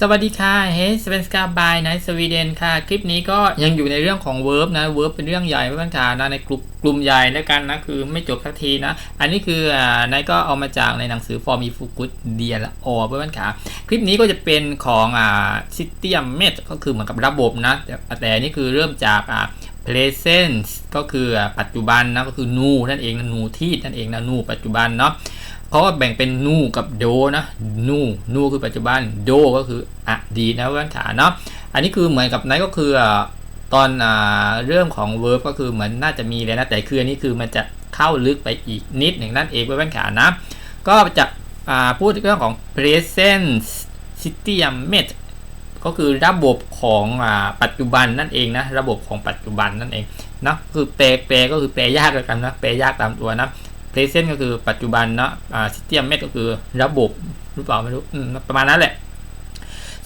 สวัสดีค่ะเฮสเวนสกาบายในสวีเดนค่ะ คลิปนี้ก็ยังอยู่ในเรื่องของเวิร์บนะเวิร์บเป็นเรื่องใหญ่ไม่ปัญหานะในกลุ่มกลุ่มใหญ่แล้วกันนะ คือไม่จบสักทีนะ อันนี้คืออ่านายก็เอามาจากในหนังสือฟอร์มีฟูกุตเดียละออเพื่อนขาคลิปนี้ก็จะเป็นของอ่าซิเตียมเมดก็คือเหมือนกับระบบนะ แต่แต่นี่คือเริ่มจากอ่า present ก็คือปัจจุบันนะ ก็คือนูนั่นเองนะนูที่นั่นเองนะนูปัจจุบันเนาะ เพราะว่าแบ่งเป็นนูกับโดนะนูนูคือปัจจุบันโดก็คืออดีตนะเพื่อนขาเนาะอันนี้คือเหมือนกับนั้นก็คือตอนอเรื่องของ verb ก็คือเหมือนน่าจะมีเลยนะแต่คืออันนี้คือมันจะเข้าลึกไปอีกนิดหนึ่งนั่นเองเพื่อนขานะ ก็จะพูดเรื่องของ present system met ก็คือระบบของอปัจจุบันนั่นเองนะ ระบบของปัจจุบันนั่นเองนะคือแปลแปลก็คือแปลยากเลยกันนะแปลยากตามตัวนะ present ก็คือปัจจุบันเนาะอ่า system met ก็คือระบบหรือเปล่าไม่รู้ประมาณนั้นแหละ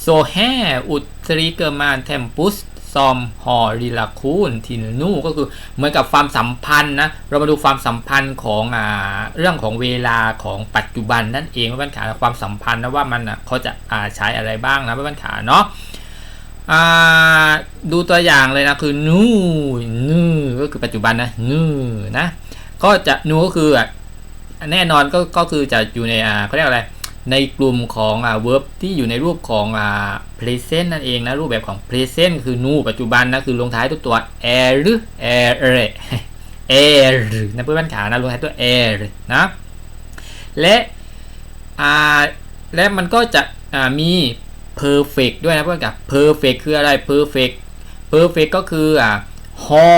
so här uttrycker man tempus som har relation t i nu ก็คือเหมือนกับความสัมพันธ์นะ เรามาดูความสัมพันธ์ของอ่าเรื่องของเวลาของปัจจุบันนั่นเองว่าปัญหาความสัมพันธ์นะว่ามันอะเขาจะอ่าใช้อะไรบ้างนะปัญหาเนาะอ่าดูตัวอย่างเลยนะคือนู่นูก็คือปัจจุบันนะนูนะ ก็จะนูก็คืออะแน่นอนก็ก็คือจะอยู่ในอ่าเขาเรียกอะไร ในกลุ่มของอ่า verb ที่อยู่ในรูปของอ่า present นั่นเองนะ รูปแบบของ present คือนูปัจจุบันนะ คือลงท้ายด้วตัว er หรือ er er นะเพื่อนๆขานะลงท้ายตัว er นะ และอ่าและมันก็จะอ่ามี perfect ด้วยนะเพื่อนกับ perfect คืออะไร perfect perfect ก็คืออ่าฮอ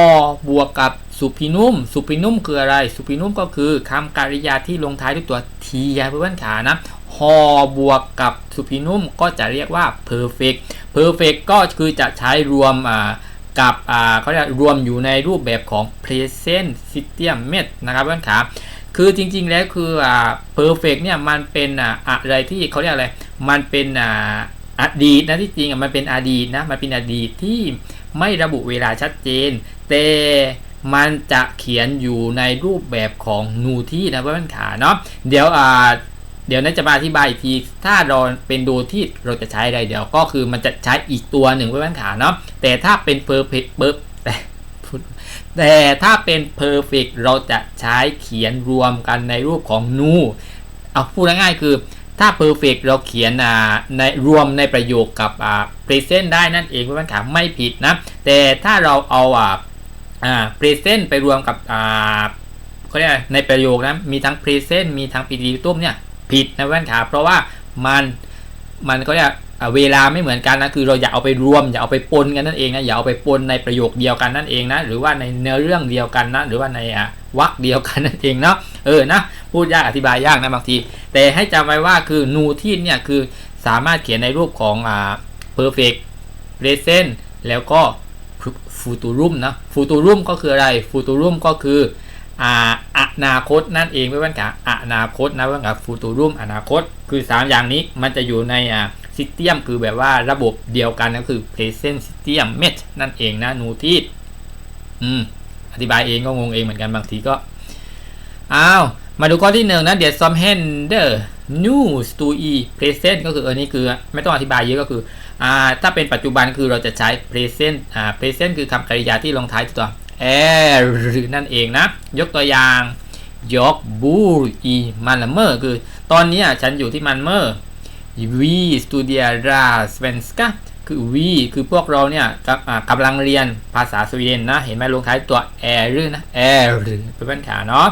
บวกกับ สุพินุมสุพินุมคืออะไร สุพินุมก็คือคำกริยาที่ลงท้ายด้วยตัวทีเพื่อนๆขานะฮอบวกกับสุพินุมก็จะเรียกว่า perfect perfect ก็คือจะใช้รวมอ่ากับอ่าเขาเรียกรวมอยู่ในรูปแบบของ present system met นะครับเพื่อนขาคือจริงๆแล้วคืออ่า perfect เนี่ยมันเป็นอ่าอะไรที่เขาเรียกอะไร มันเป็นอ่าอดีตนะที่จริงอะมันเป็นอดีตนะมันเป็นอดีตที่ไม่ระบุเวลาชัดเจน แต่ มันจะเขียนอยู่ในรูปแบบของนูที่นะเพื่อนขาเนาะเดี๋ยวอ่าเดี๋ยวนั้นจะมาอธิบายอีกที ถ้าเราเป็นดูที่เราจะใช้อะไรเดี๋ยวก็คือมันจะใช้อีกตัวหนึ่งเพื่อนขาเนาะแต่ถ้าเป็น perfect เบิแต่แต่ถ้าเป็น perfect เราจะใช้เขียนรวมกันในรูปของนูเอาพูดง่ายๆคือถ้า perfect เราเขียนในรวมในประโยคกับ present ได้นั่นเองเพื่อนขาไม่ผิดนะ แต่ถ้าเราเอา อ่า present ไปรวมกับอ่าเขาเรียกอะไรในประโยคนะมีทั้ง present มีทั้ง predicatum เนี่ยผิดนะเพื่นขาเพราะว่ามันมันก็เรียกอ่าเวลาไม่เหมือนกันนะคือเราอย่าเอาไปรวมอย่าเอาไปปนกันนั่นเองนะอย่าเอาไปปนในประโยคเดียวกันนั่นเองนะหรือว่าในเนื้อเรื่องเดียวกันนะหรือว่าในอ่าวรรคเดียวกันนั่นเองเนาะเออนะพูดยากอธิบายยากนะบางที แต่ให้จำไว้ว่าคือนูที่เนี่ยคือสามารถเขียนในรูปของอ่า perfect present แล้วก็ futurum นะ futurum ก็คืออะไร futurum ก็คืออาอนาคตนั่นเองไม่ว่ากับอนาคตนะว่ากับ futurum อนาคต คือ 3 อย่างนี้มันจะอยู่ในอ่า system คือแบบว่าระบบเดียวกันก็คือ present system met นั่นเองนะนูที่อืมอธิบายเองก็งงเองเหมือนกันบางทีก็อ้าวมาดูข้อที่หนึ่งนะเดี๋ยว some handler news to e present ก็คืออันนี้คือไม่ต้องอธิบายเยอะก็คือ ถ้าเป็นปัจจุบันคือเราจะใช้ present present คือคำกริยาที่ลงท้ายตัว er นั่นเองนะ ยกตัวอย่างยกบูอีมันเมอร์คือ ตอนนี้ฉันอยู่ที่มันเมอร์ we studerar svenska คือ we คือพวกเราเนี่ยกำลังเรียนภาษาสวีเดนนะ เห็นไหมลงท้ายตัว er นะ er เป็นปัญหาเนาะ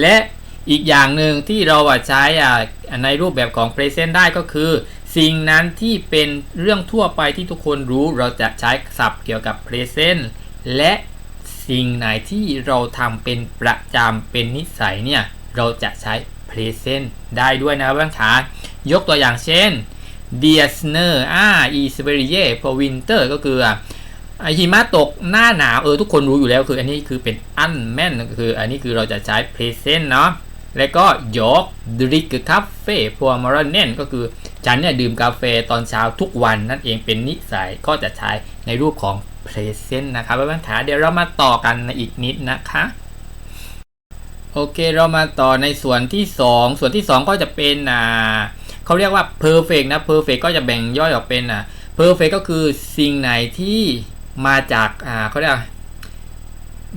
และอีกอย่างหนึ่งที่เราใช้ในรูปแบบของ present ได้ก็คือ สิ่งนั้นที่เป็นเรื่องทั่วไปที่ทุกคนรู้เราจะใช้ศัพท์เกี่ยวกับ present และสิ่งไหนที่เราทำเป็นประจำเป็นนิสัยเนี่ย เราจะใช้ present ได้ด้วยนะครับท่านขายกตัวอย่างเช่น dear snow ah is very y for winter ก็คือหิมะตกหน้าหนาวเออทุกคนรู้อยู่แล้วคืออันนี้คือเป็นอันแม่นคืออันนี้คือเราจะใช้ present เนาะแล้วก็ยกดริกคาเฟ่พวมารเนนก็คือ ฉันเนี่ยดื่มกาแฟตอนเช้าทุกวันนั่นเองเป็นนิสัยก็จะใช้ในรูปของ present นะครับเพื่อนๆขาเดี๋ยวเรามาต่อกันในอีกนิดนะคะโอเคเรามาต่อในส่วนที่ 2 ส่วนที่ 2 ก็จะเป็นอ่าเขาเรียกว่า perfect นะ perfect ก็จะแบ่งย่อยออกเป็นอะ perfect ก็คือสิ่งไหนที่มาจากอ่าเขาเรียก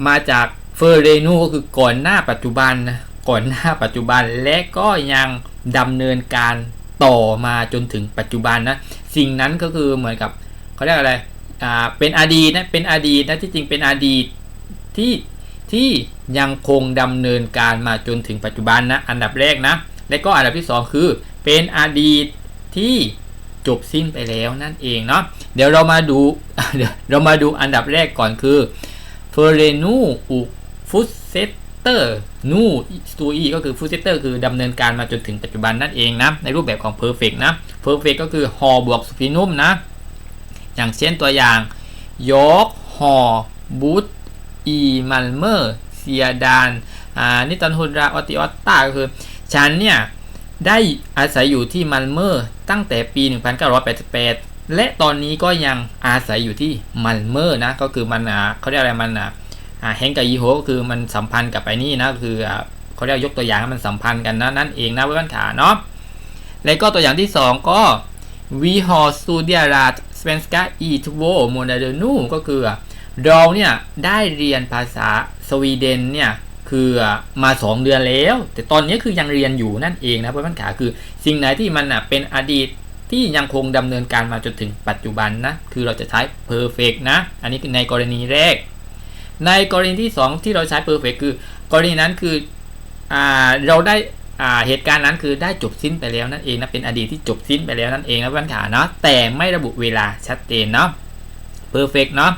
มาจากเฟอร์เรนูก็คือก่อนหน้าปัจจุบันนะก่อนหน้าปัจจุบันและก็ยังดำเนินการ ต่อมาจนถึงปัจจุบันนะสิ่งนั้นก็คือเหมือนกับเขาเรียกอะไรอ่าเป็นอดีตนะเป็นอดีตนะที่จริงเป็นอดีตที่ที่ยังคงดำเนินการมาจนถึงปัจจุบันนะอันดับแรกนะและก็อันดับที่สองคือ เป็นอดีตที่จบสิ้นไปแล้วนั่นเองเนาะเดี๋ยวเรามาดูเดี๋ยวเรามาดูอันดับแรกก่อนคือเฟเรนูอุฟุตเซ เตอร์นูตูอีก็คือฟุตเซเตอร์คือดำเนินการมาจนถึงปัจจุบันนั่นเองนะ ในรูปแบบของ perfect นะ perfect ก็คือฮอบวกสุฟินุมนะ อย่างเช่นตัวอย่างยกฮอบูตอีมัลเมอร์เซียดานอ่านิตันฮุนราออติออตตาก็คือฉันเนี่ย ได้อาศัยอยู่ที่มัลเมอร์ตั้งแต่ปี 1988 และตอนนี้ก็ยังอาศัยอยู่ที่มัลเมอร์นะ ก็คือมันอ่าเขาเรียกอะไรมันอ่าอ่า แฮงกับอีโฮก็คือมันสัมพันธ์กับไอ้นี่นะคือเขาเรียกยกตัวอย่างให้มันสัมพันธ์กันนะนั่นเองนะเพื่อนขาเนาะแล้วก็ตัวอย่างที่ 2 ก็ Vi har studerat svenska i två månader nu ก็คือเราเนี่ยได้เรียนภาษาสวีเดนเนี่ยคือมา 2 เดือนแล้ว แต่ตอนนี้คือยังเรียนอยู่นั่นเองนะเพื่อนขาคือสิ่งไหนที่มันเป็นอดีตที่ยังคงดำเนินการมาจนถึงปัจจุบันนะ คือเราจะใช้ perfect นะ อันนี้ในกรณีแรก ในกรณีที่ 2 ที่เราใช้ perfect คือกรณีนั้นคืออเราได้เหตุการณ์นั้นคือได้จบสิ้นไปแล้วนั่นเองนะเป็นอดีตที่จบสิ้นไปแล้วนั่นเองนะเพื่อนขาเนาะแต่ไม่ระบุเวลาชัดเจนเนาะ perfect เนาะ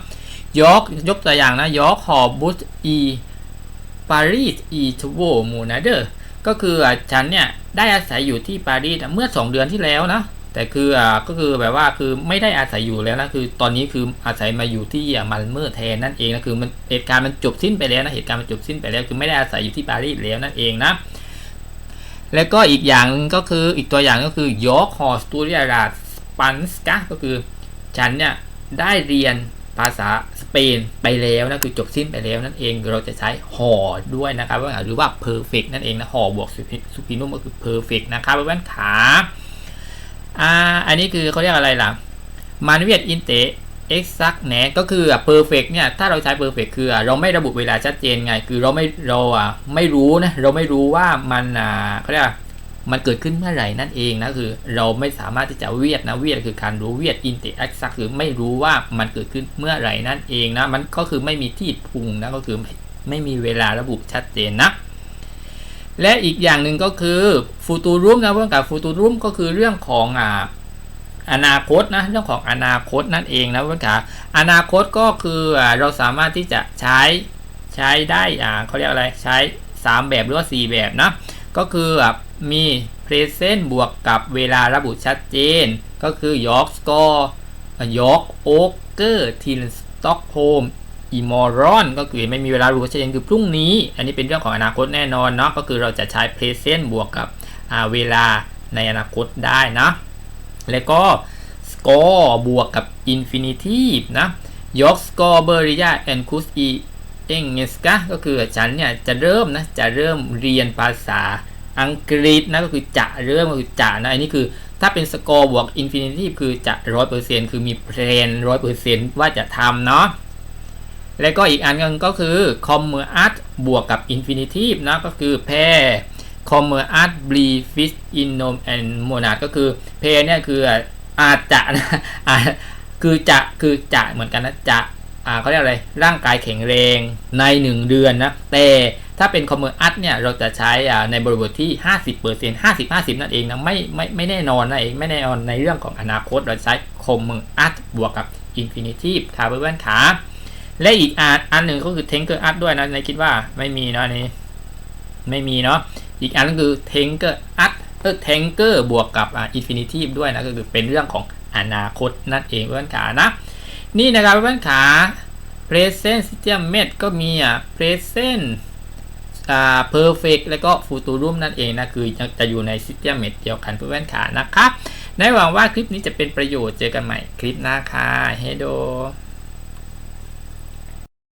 ยกยกตัวอย่างนะยกหอบุตอีปารีสอีทโวมูนาเดอร์ก็คือฉันเนี่ยได้อาศัยอยู่ที่ปารีสเมื่อ 2 เดือนที่แล้วนะ แต่คืออ่าก็คือแบบว่าคือไม่ได้อาศัยอยู่แล้วนะคือตอนนี้คืออาศัยมาอยู่ที่มัลเมอร์แทนนั่นเองนะคือมันเหตุการณ์มันจบสิ้นไปแล้วนะเหตุการณ์มันจบสิ้นไปแล้วคือไม่ได้อาศัยอยู่ที่ปารีสแล้วนั่นเองนะแล้วก็อีกอย่างนึงก็คืออีกตัวอย่างก็คือยอร์กฮอสตูเรียราสปันสกก็คือฉันเนี่ยได้เรียนภาษาสเปนไปแล้วนะคือจบสิ้นไปแล้วนั่นเองเราจะใช้หอด้วยนะครับว่าหรือว่า perfect นั่นเองนะหอบวกสุพินุ่มก็คือ perfect นะครับเพื่อนขา อ่าอันนี้คือเขาเรียกอะไรล่ะมานเวียดอินเต exact แนก็คือ perfect เนี่ยถ้าเราใช้ perfect คือเราไม่ระบุเวลาชัดเจนไง คือเราไม่เราอะไม่รู้นะเราไม่รู้ว่ามันอ่าเขาเรียกมันเกิดขึ้นเมื่อไหร่นั่นเองนะคือเราไม่สามารถที่จะเวียดนะเวียดคือการรู้เวียดอินเต exact คือไม่รู้ว่ามันเกิดขึ้นเมื่อไหร่นั่นเองนะมันก็คือไม่มีที่พุงนะก็คือไม่มีเวลาระบุชัดเจนนะ และอีกอย่างหนึ่งก็คือฟูตูรุมนะเรื่องกับฟูตูรุมก็คือเรื่องของอ่าอนาคตนะเรื่องของอนาคตนั่นเองนะเพื่อนขาอนาคตก็คือเราสามารถที่จะใช้ใช้ได้อ่าเขาเรียกอะไรใช้ 3 แบบหรือว่า 4 แบบนะก็คือมี present บวกกับเวลาระบุชัดเจน ก็คือ York score York Oker Till Stockholm i m o r o n ก็ คือไม่มีเวลาระบุชัดเจนคือพรุ่งนี้ อันนี้เป็นเรื่องของอนาคตแน่นอนเนาะก็คือเราจะใช้ present บวกกับเวลาในอนาคตได้นะแล้วก็ score บวกกับ infinitive นะยก score b e r i a and k u s i e n g e s k a ก็คือฉันเนี่ยจะเริ่มนะจะเริ่มเรียนภาษาอังกฤษนะก็คือจะเริ่มก็คือจะนะอันนี้คือถ้าเป็น score บวก infinitive คือจะร้อยเปอร์เซ็นต์คือมีแพลนร้อยเปอร์เซ็นต์ว่าจะทำเนาะ แล้วก็อีกอันนึงก็คือ com m e r at บวกกับ infinitive นะก็คือแพร c o m m e r a r t b l e fish in nome and monad ก็คือเพเนี่ยคืออาจจะนะคือจะคือจะเหมือนกันนะจะอ่าเขาเรียกอะไรร่างกายแข็งแรงใน 1 เดือนนะ แต่ถ้าเป็นคอมเมอร์อัตเนี่ยเราจะใช้ในบริบทที่ 50% 50 50 นั่นเองนะไม่ไม่ไม่แน่นอนนะเองไม่แน่นอนในเรื่องของอนาคตเราใช้คอมเมอร์อัตบวกกับอินฟินิทีฟค่ะเพื่อนๆขา และอีกอันอันหนึ่งก็คือเทงเกอร์อัตด้วยนะในคิดว่าไม่มีเนาะนี้ ไม่มีเนาะอีกอันก็คือ tanker at เออ tanker บวกกับอ่า infinitive ด้วยนะก็คือเป็นเรื่องของอนาคตนั่นเองเพื่อนขานะนี่นะครับเพื่อนขา present system met ก็มีอะ present อ่า perfect แล้วก็ futurum นั่นเองนะ คือจะอยู่ใน system met เดียวกันเพื่อนขานะครับในหวังว่าคลิปนี้จะเป็นประโยชน์เจอกันใหม่คลิปหน้าค่ะเฮโด